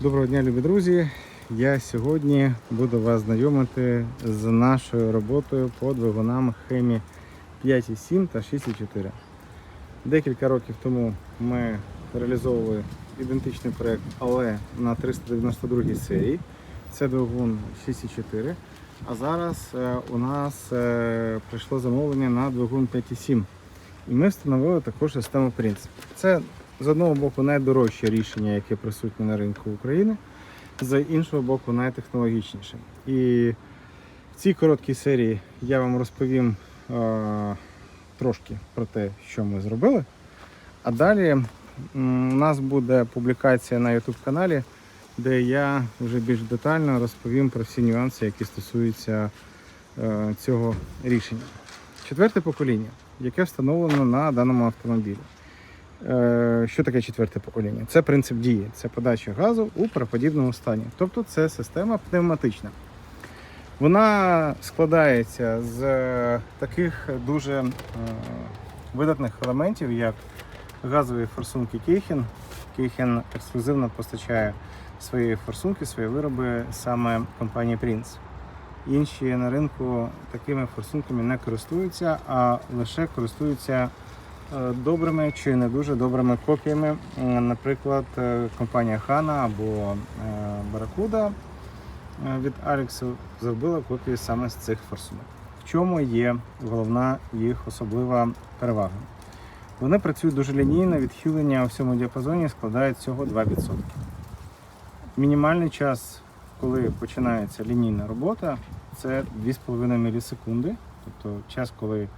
Доброго дня, любі друзі! Я сьогодні буду вас знайомити з нашою роботою по двигунам Хемі 5.7 та 6.4. Декілька років тому ми реалізовували ідентичний проект, але на 392 серії. Це двигун 6.4. А зараз е, у нас е, прийшло замовлення на двигун 5.7. І ми встановили також систему Принцип. Це з одного боку найдорожче рішення, яке присутнє на ринку України, з іншого боку, найтехнологічніше. І в цій короткій серії я вам розповім е, трошки про те, що ми зробили. А далі у нас буде публікація на YouTube каналі, де я вже більш детально розповім про всі нюанси, які стосуються е, цього рішення. Четверте покоління, яке встановлено на даному автомобілі. Е, Що таке четверте покоління? Це принцип дії, це подача газу у пароподібному стані. Тобто це система пневматична. Вона складається з е, таких дуже е, видатних елементів, як газові форсунки Кейхен. Кейхен ексклюзивно постачає свої форсунки, свої вироби саме компанії Prince. Інші на ринку такими форсунками не користуються, а лише користуються добрими чи не дуже добрими копіями. Наприклад, е, компанія Hana або е, е, від Алексу зробила копії саме з цих форсунок. В чому є головна їх особлива перевага? Вони працюють дуже лінійно, відхилення у всьому діапазоні складає всього 2%. Мінімальний час, коли починається лінійна робота, це 2,5 мілісекунди, тобто час, коли,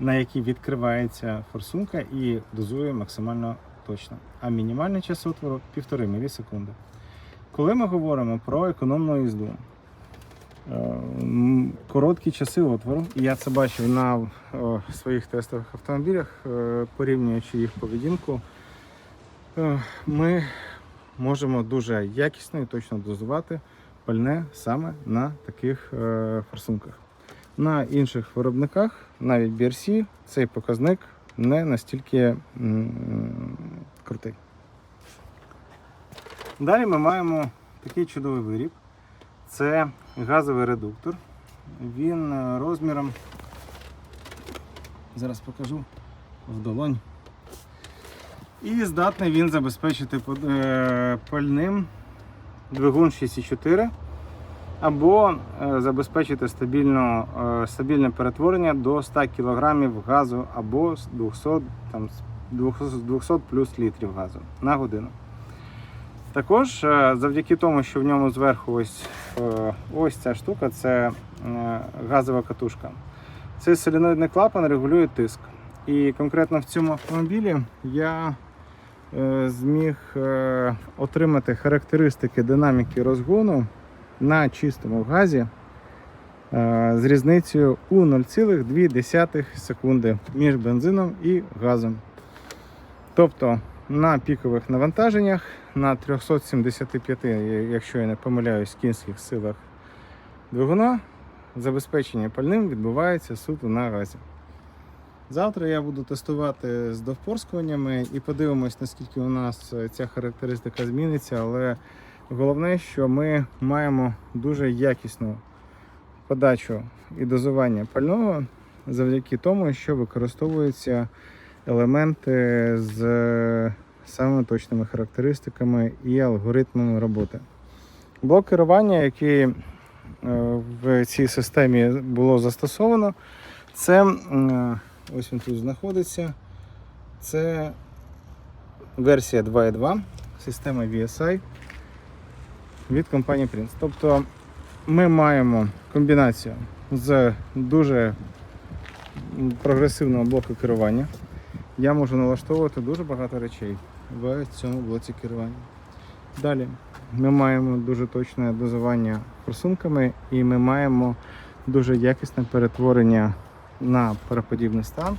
на який відкривається форсунка і дозує максимально точно. А мінімальний час отвору 1,5 мілісекунди. Коли ми говоримо про економну їзду, е, короткі часи отвору, і я це бачив на своїх тестових автомобілях, е, порівнюючи їх поведінку, е, ми можемо дуже якісно і точно дозувати пальне саме на таких форсунках. На інших виробниках, навіть BRC, цей показник не настільки крутий. Далі ми маємо такий чудовий виріб. Це газовий редуктор. Він е, розміром, зараз покажу в долонь. І здатний він забезпечити е, пальним двигун 6,4 або е, забезпечити стабільно, е, стабільне перетворення до 100 кг газу або з 200, там, 200 плюс літрів газу на годину. Також е, завдяки тому, що в ньому зверху ось, ось ця штука, це газова катушка. Цей соленоїдний клапан регулює тиск. І конкретно в цьому автомобілі я зміг отримати характеристики динаміки розгону на чистому газі е, з різницею у 0,2 секунди між бензином і газом. Тобто на пікових навантаженнях на 375, якщо я не помиляюсь, кінських силах двигуна забезпечення пальним відбувається суто на газі. Завтра я буду тестувати з довпорскуваннями і подивимось, наскільки у нас ця характеристика зміниться, але головне, що ми маємо дуже якісну подачу і дозування пального завдяки тому, що використовуються елементи з е, самими точними характеристиками і алгоритмами роботи. Блок керування, який е, в цій системі було застосовано, це ось він тут знаходиться. Це версія 2.2 система VSI від компанії Prince. Тобто ми маємо комбінацію з дуже прогресивного блоку керування. Я можу налаштовувати дуже багато речей в цьому блоці керування. Далі ми маємо дуже точне дозування форсунками і ми маємо дуже якісне перетворення на параподібний стан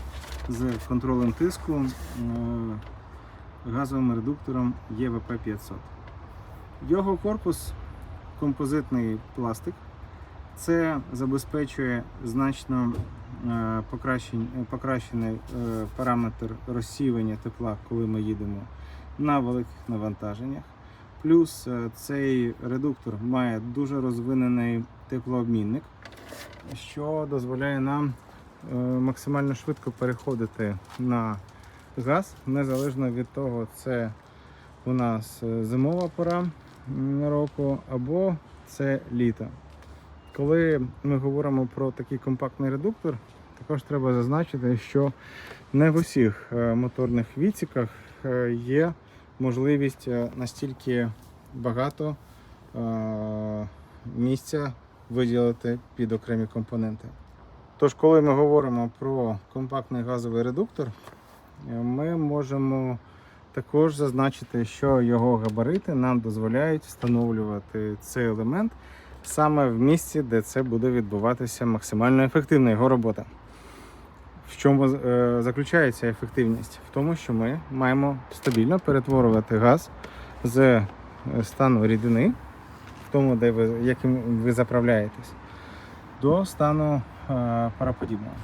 з контролем тиску е, газовим редуктором ЄВП 500. Його корпус композитний пластик. Це забезпечує значно е, покращений е, параметр розсіювання тепла, коли ми їдемо на великих навантаженнях. Плюс е, цей редуктор має дуже розвинений теплообмінник, що дозволяє нам максимально швидко переходити на газ, незалежно від того, це у нас зимова пора року або це літо. Коли ми говоримо про такий компактний редуктор, також треба зазначити, що не в усіх е, моторних відсіках е, є можливість е, настільки багато місця виділити під окремі компоненти. Тож, коли ми говоримо про компактний газовий редуктор, ми можемо також зазначити, що його габарити нам дозволяють встановлювати цей елемент саме в місці, де це буде відбуватися максимально ефективна його робота. В чому е, заключається ефективність? В тому, що ми маємо стабільно перетворювати газ з е, стану рідини, в тому, де ви, яким ви заправляєтесь, до стану е, параподібного.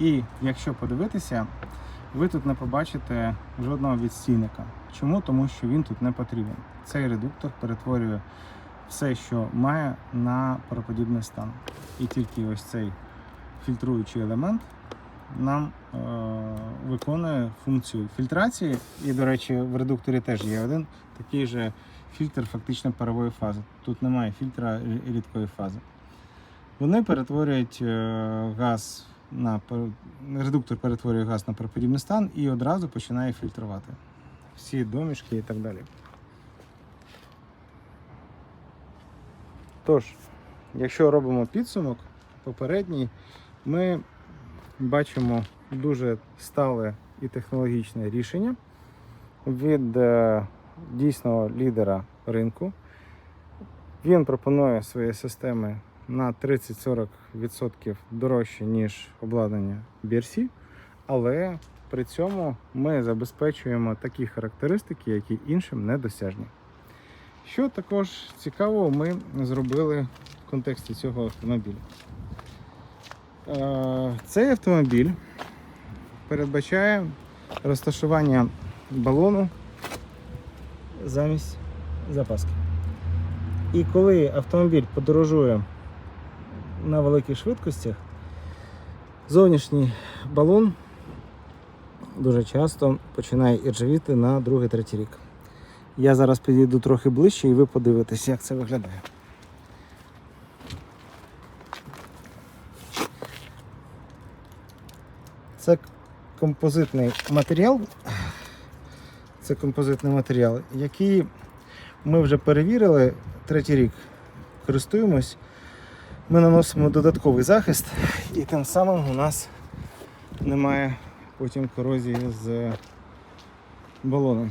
І якщо подивитися, ви тут не побачите жодного відстійника. Чому? Тому що він тут не потрібен. Цей редуктор перетворює все, що має, на пароподібний стан. І тільки ось цей фільтруючий елемент нам е, виконує функцію фільтрації. І, до речі, в редукторі теж є один такий же фільтр фактично парової фази. Тут немає фільтра рідкої фази. Вони перетворюють е, газ на редуктор перетворює газ на пароподібний стан і одразу починає фільтрувати всі домішки і так далі. Тож, якщо робимо підсумок попередній, ми бачимо дуже стале і технологічне рішення від е, дійсного лідера ринку. Він пропонує свої системи на 30-40% дорожче, ніж обладнання BRC, але при цьому ми забезпечуємо такі характеристики, які іншим недосяжні. Що також цікавого ми зробили в контексті цього автомобіля. Е, Цей автомобіль передбачає розташування балону замість запаски. І коли автомобіль подорожує на великих швидкостях, зовнішній балон дуже часто починає іржавіти на другий-третій рік. Я зараз підійду трохи ближче і ви подивитесь, як це виглядає. Це композитний матеріал. Це композитний матеріал, який ми вже перевірили третій рік. Користуємось. Ми наносимо додатковий захист і тим самим у нас немає потім корозії з балоном.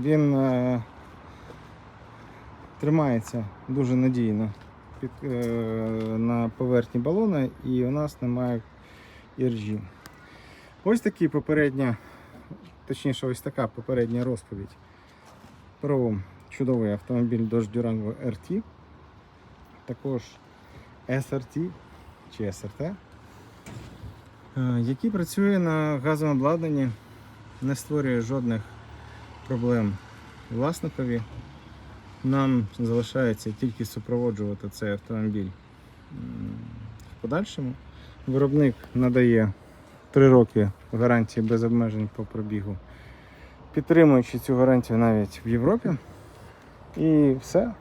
Він е, тримається дуже надійно під, е, на поверхні балона і у нас немає іржі. Ось такі попередня, точніше, ось така попередня розповідь про чудовий автомобіль Dodge Durango RT, також SRT чи SRT, е, який працює на газовому обладнанні, не створює жодних проблем власникові. Нам залишається тільки супроводжувати цей автомобіль в подальшому. Виробник надає 3 роки гарантії без обмежень по пробігу, підтримуючи цю гарантію навіть в Європі. І все.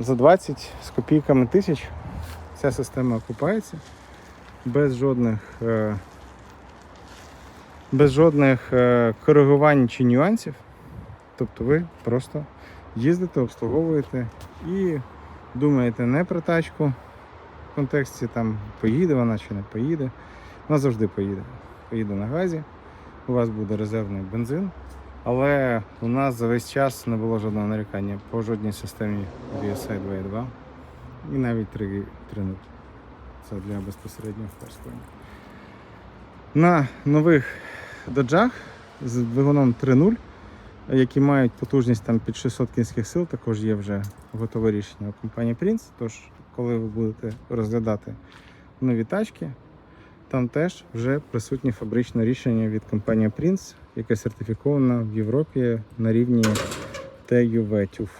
За 20 з копійками тисяч ця система окупається без жодних, е, без жодних е, коригувань чи нюансів. Тобто ви просто їздите, обслуговуєте і думаєте не про тачку в контексті там поїде вона чи не поїде. Вона завжди поїде. Поїде на газі, у вас буде резервний бензин. Але у нас за весь час не було жодного нарікання по жодній системі VSI 2.2 і навіть 3.0. Це для безпосереднього впорскування. На нових доджах з двигуном 3.0, які мають потужність там під 600 кінських сил, також є вже готове рішення у компанії Prince. Тож, коли ви будете розглядати нові тачки, там теж вже присутнє фабричне рішення від компанії Prince, яке сертифіковано в Європі на рівні TUV ТЮФ.